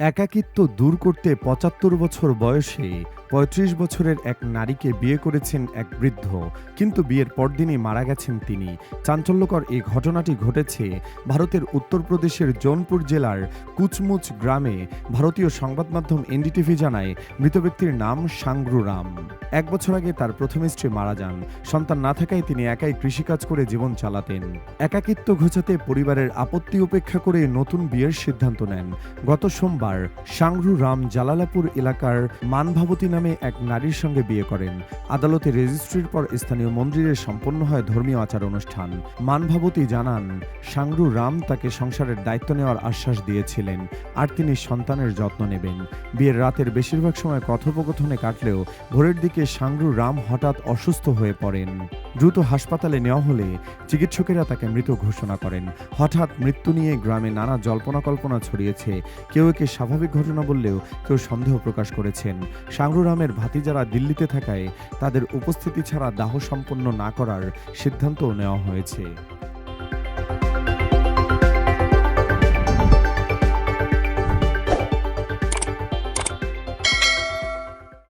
একাকিত্ব দূর করতে পঁচাত্তর বছর বয়সে পঁয়ত্রিশ বছরের এক নারীকে বিয়ে করেছেন এক বৃদ্ধ। কিন্তু বিয়ের পরদিনই মারা গেছেন তিনি। চাঞ্চল্যকর এই ঘটনাটি ঘটেছে ভারতের উত্তরপ্রদেশের জৌনপুর জেলার কুচমুচ গ্রামে। ভারতীয় সংবাদ মাধ্যম এনডিটিভি জানায়, মৃত ব্যক্তির নাম সাংগ্রু রাম। এক বছর আগে তার প্রথম স্ত্রী মারা যান। সন্তান না থাকায় তিনি একাই কৃষিকাজ করে জীবন চালাতেন। একাকিত্ব ঘোচাতে পরিবারের আপত্তি উপেক্ষা করে নতুন বিয়ের সিদ্ধান্ত নেন। গত সোমবার সাংরু রাম জালালাপুর এলাকার মানভাবতী নামে এক নারীর সঙ্গে বিয়ে করেন। আদালতে রেজিস্ট্রির পর স্থানীয় মন্দিরে সম্পন্ন হয় ধর্মীয় আচার অনুষ্ঠান। মানভাবতী জানান, সাংরু রাম তাকে সংসারের দায়িত্ব নেওয়ার আশ্বাস দিয়েছিলেন আর তিনি সন্তানের যত্ন নেবেন। বিয়ের রাতের বেশিরভাগ সময় কথোপকথনে কাটলেও ভোরের দিকে সাংরু রাম হঠাৎ অসুস্থ হয়ে পড়েন। দ্রুত হাসপাতালে নেওয়া হলে চিকিৎসকেরা তাকে মৃত ঘোষণা করেন। হঠাৎ মৃত্যু নিয়ে গ্রামে নানা জল্পনা কল্পনা ছড়িয়েছে। কেউ একে স্বাভাবিক ঘটনা বললেও কেউ সন্দেহ প্রকাশ করেছেন। সাংরুরামের ভাতি ভাতিজারা দিল্লিতে থাকায় তাদের উপস্থিতি ছাড়া দাহ সম্পন্ন না করার সিদ্ধান্তও নেওয়া হয়েছে।